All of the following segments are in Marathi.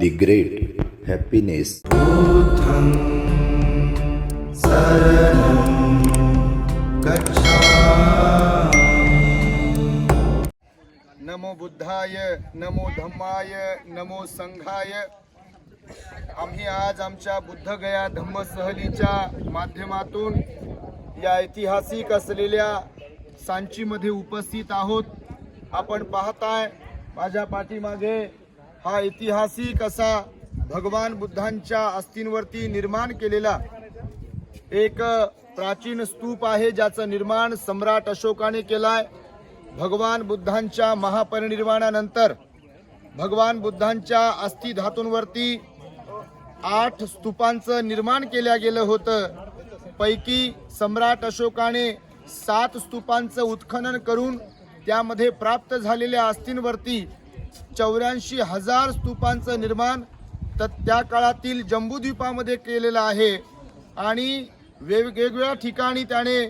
The great happiness. नमो बुद्धाय नमो धम्माय नमो संघाय। आम्ही आज आमच्या बुद्धगया धम्म सहलीच्या माध्यमातून या ऐतिहासिक असलेल्या सांचीमध्ये उपस्थित आहोत. आपण पाहताय माझ्या पाठीमागे हा ऐतिहासिक असा भगवान बुद्धांच्या अस्थींवरती निर्माण केलेला एक प्राचीन स्तूप आहे ज्याचं निर्माण सम्राट अशोकाने केलाय. भगवान बुद्धांच्या महापरिनिर्वाणानंतर भगवान बुद्धांच्या अस्थि धातूंवरती आठ स्तूपांचं निर्माण केल्या गेलं होतं. पैकी सम्राट अशोकाने सात स्तूपांचं उत्खनन करून त्यामध्ये प्राप्त झालेल्या अस्थींवरती चौऱ्याऐंशी हजार स्तूपांचं निर्माण तर त्या काळातील जम्बूद्वीपामध्ये केलेलं आहे. आणि वेगवेगळ्या ठिकाणी त्याने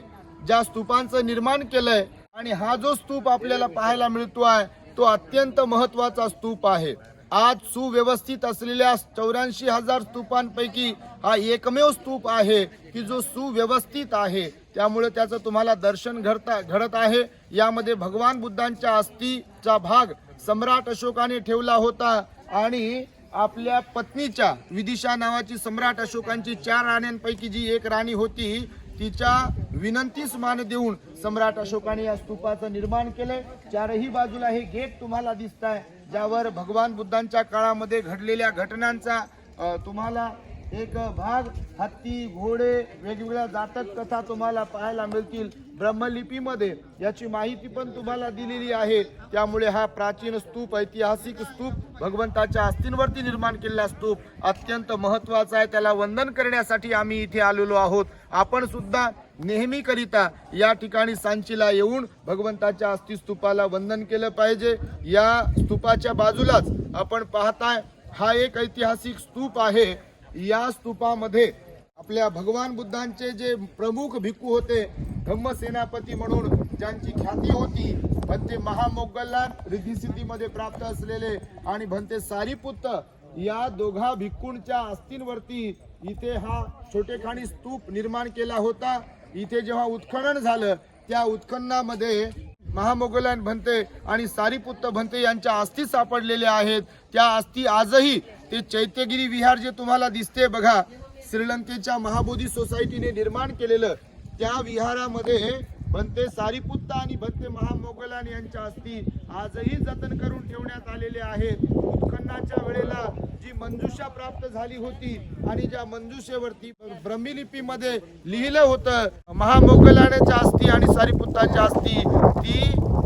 ज्या स्तूपांचं निर्माण केलंय आणि हा जो स्तूप आपल्याला पाहायला मिळतो आहे तो अत्यंत महत्त्वाचा स्तूप आहे. आज सुव्यवस्थित असलेल्या चौऱ्याऐंशी हजार स्तूपांपैकी हा एकमेव स्तूप आहे की जो सुव्यवस्थित आहे. त्यामुळे त्याचं तुम्हाला दर्शन घडता घडत आहे. यामध्ये भगवान बुद्धांच्या अस्थीचा भाग सम्राट अशोकाने ठेवला होता आणि आपल्या पत्नीच्या विदिशा नावाची सम्राट अशोकांची चार राण्यांपैकी जी एक राणी होती तिच्या विनंतीस मान देऊन सम्राट अशोकाने या स्तूपाचं निर्माण केलंय. चारही बाजूला हे गेट तुम्हाला दिसत आहे ज्यावर भगवान बुद्धांच्या काळामध्ये घडलेल्या घटनांचा तुम्हाला एक भाग हत्ती घोडे वेगवेगळ्या जातक कथा तुम्हाला पाहायला मिळतील ब्रह्मलिपीमध्ये. याची माहिती पण तुम्हाला दिलेली आहे. त्यामुळे हा प्राचीन स्तूप ऐतिहासिक स्तूप भगवंताच्या अस्थींवरती निर्माण केलेला स्तूप अत्यंत महत्त्वाचा आहे. त्याला वंदन करण्यासाठी आम्ही इथे आलेलो आहोत. आपण सुद्धा नेहमीकरिता या ठिकाणी सांचीला येऊन भगवंताच्या अस्थिस्तूपाला वंदन केलं पाहिजे. या स्तूपाच्या बाजूलाच आपण पाहताय हा एक ऐतिहासिक स्तूप आहे. या स्तूपामध्ये आपल्या भगवान बुद्धांचे जे प्रमुख भिक्खू होते धम्मसेनापती म्हणून ज्यांची ख्याती होती भंते महामोगल्लान रिद्धी सिद्धीमध्ये प्राप्त असलेले आणि भंते सारीपुत्त या दोघा भिक्खूंच्या अस्थींवरती इथे हा छोटेखाणी स्तूप निर्माण केला होता. इथे जेव्हा उत्खनन झालं त्या उत्खननामध्ये महामोगलान भंते आणि सारीपुत्त भंते यांच्या अस्थी सापडलेल्या आहेत. त्या अस्थी आजही ते चैत्यगिरी विहार जे तुम्हाला दिसते बघा श्रीलंकेच्या महाबोधी सोसायटीने निर्माण केलेलं त्या विहारामध्ये भंते सारीपुत्त आणि भंते महामोगलान यांच्या अस्थी आजही जतन करून ठेवण्यात आलेले आहेत. उत्खननाच्या वेळेला जी मंजुषा प्राप्त झाली होती आणि ज्या मंजुषेवरती ब्रह्मिलिपीमध्ये लिहिलं होतं महामोगलाण्याच्या अस्थी आणि सारीपुत्ताच्या अस्थी ती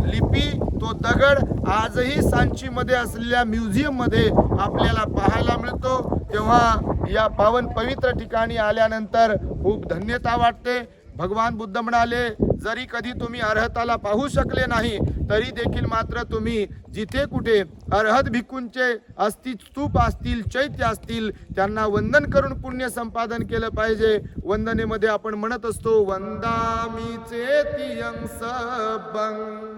लिपी तो दगड आजही सांचीमध्ये असलेल्या म्युझियममध्ये आपल्याला पाहायला मिळतो. तेव्हा या पावन पवित्र ठिकाणी आल्यानंतर खूप धन्यता वाटते. भगवान बुद्ध म्हणाले जरी कधी तुम्ही अर्हताला पाहू शकले नाही तरी देखील मात्र तुम्ही जिथे कुठे अर्हत भिक्खूंचे असतील स्तूप असतील चैत्य असतील त्यांना वंदन करून पुण्य संपादन केलं पाहिजे. वंदनेमध्ये आपण म्हणत असतो वंदामीचे चेतियं सबंग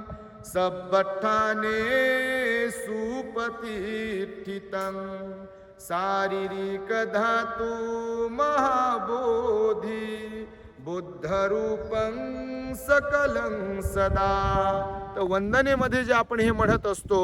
सबठाने सुपतिष्ठितं। शारीरिक धातु महाबोधी बुद्धरूपं सकलं सदा। तर वंदनेमध्ये जे आपण हे म्हणत असतो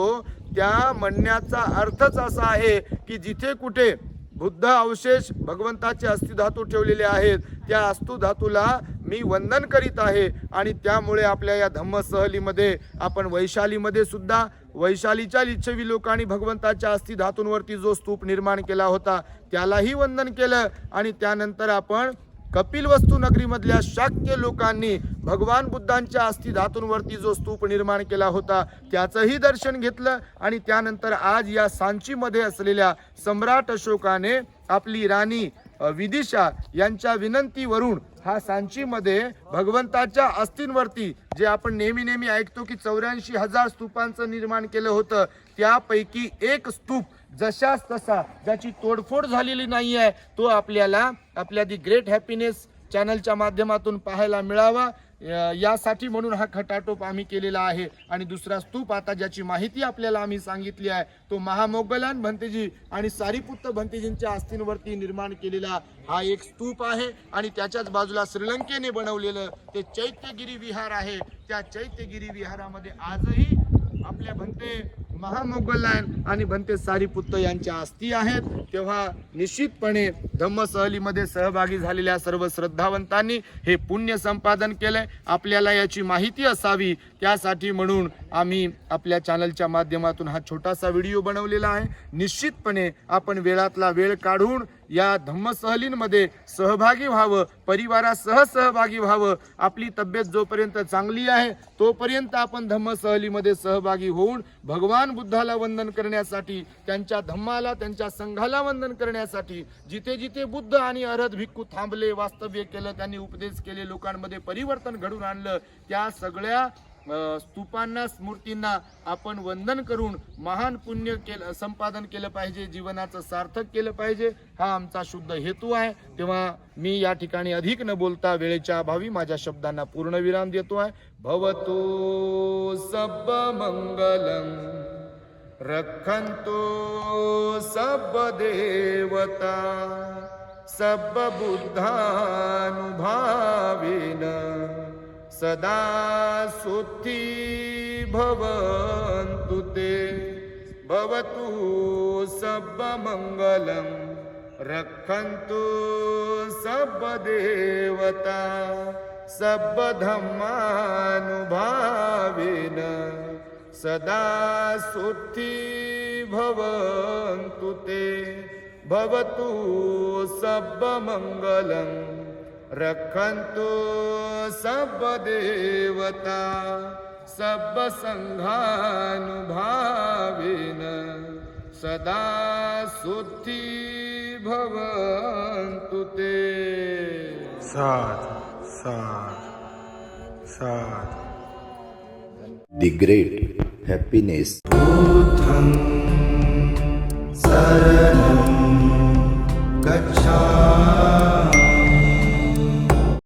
त्या म्हणण्याचा अर्थच असा आहे की जिथे कुठे बुद्ध अवशेष भगवंताचे अस्थिधातू ठेवलेले आहेत त्या अस्तु धातूला मी वंदन करीत आहे. आणि त्यामुळे आपल्या या धम्म सहलीमध्ये आपण वैशालीमध्ये सुद्धा वैशालीच्या लिच्छवी लोकांनी भगवंताच्या अस्थि धातूंवरती जो स्तूप निर्माण केला होता त्यालाही वंदन केलं. आणि त्यानंतर आपण कपिल वस्तू नगरीमधल्या शाक्य लोकांनी भगवान बुद्धांच्या अस्थि धातूंवरती जो स्तूप निर्माण केला होता त्याचंही दर्शन घेतलं. आणि त्यानंतर आज या सांचीमध्ये असलेल्या सम्राट अशोकाने आपली राणी विदिशा यांच्या विनंतीवरून हा सांचीमध्ये भगवंताच्या अस्थींवरती जे आपण नेहमी नेहमी ऐकतो की चौऱ्याऐंशी हजार स्तूपांचं निर्माण केलं होतं त्यापैकी एक स्तूप जशास तसा ज्याची तोडफोड झालेली नाही आहे तो आपल्याला आपल्या दी ग्रेट हॅपीनेस चॅनलच्या माध्यमातून पाहायला मिळावा. यासाठी म्हणून हा खटाटोप आम्ही केलेला आहे. आणि दुसरा स्तूप आता ज्याची माहिती आपल्याला आम्ही सांगितली आहे तो महामोगलान भंतेजी आणि सारीपुत्त भंतेजींच्या अस्थींवरती निर्माण केलेला हा एक स्तूप आहे. आणि त्याच्याच बाजूला श्रीलंकेने बनवलेलं ते चैत्यगिरी विहार आहे. त्या चैत्यगिरी विहारामध्ये आजही आपल्या भंते महामोगलायन आणि भंते सारीपुत्त यांच्या अस्थी आहेत. तेव्हा निश्चितपणे धम्म सहलीमध्ये सहभागी झालेल्या सर्व श्रद्धावंतांनी हे पुण्य संपादन केलंय. आपल्याला याची माहिती असावी. त्यासाठी म्हणून आम्ही आपल्या चॅनलच्या माध्यमातून हा छोटासा व्हिडिओ बनवलेला आहे. निश्चितपणे आपण वेळातला वेळ काढून या धम्म सहलींमध्ये सहभागी व्हावं परिवारासह सहभागी व्हावं आपली तब्येत जोपर्यंत चांगली आहे तोपर्यंत आपण धम्म सहलीमध्ये सहभागी होऊन भगवान बुद्धाला वंदन करण्यासाठी त्यांच्या धम्माला त्यांच्या संघाला वंदन करण्यासाठी जिथे जिथे बुद्ध आणि अरध भिक्खू थांबले वास्तव्य केलं त्यांनी उपदेश केले लोकांमध्ये परिवर्तन घडून आणलं त्या सगळ्या स्तूपांना स्मृतींना आपण वंदन करून महान पुण्य केलं संपादन केलं पाहिजे जीवनाचं सार्थक केलं पाहिजे हा आमचा शुद्ध हेतू आहे. तेव्हा मी या ठिकाणी अधिक न बोलता वेळेच्या अभावी माझ्या शब्दांना पूर्णविराम देतो आहे. भवतो सब मंगलम रखंतो सब देवता सब बुद्धानुभावेन। सदा सुखी भवन्तु ते। भवतु सर्वमङ्गलं रक्षन्तु सर्वदेवता सर्वधर्मानुभावेन। सदा सुखी भवन्तु ते। भवतु सर्वमङ्गलम् रखन्तु सब देवता सब संघानुभावेन सदा सुखी भवन्तु ते। साध साध साध। The great happiness. शरणं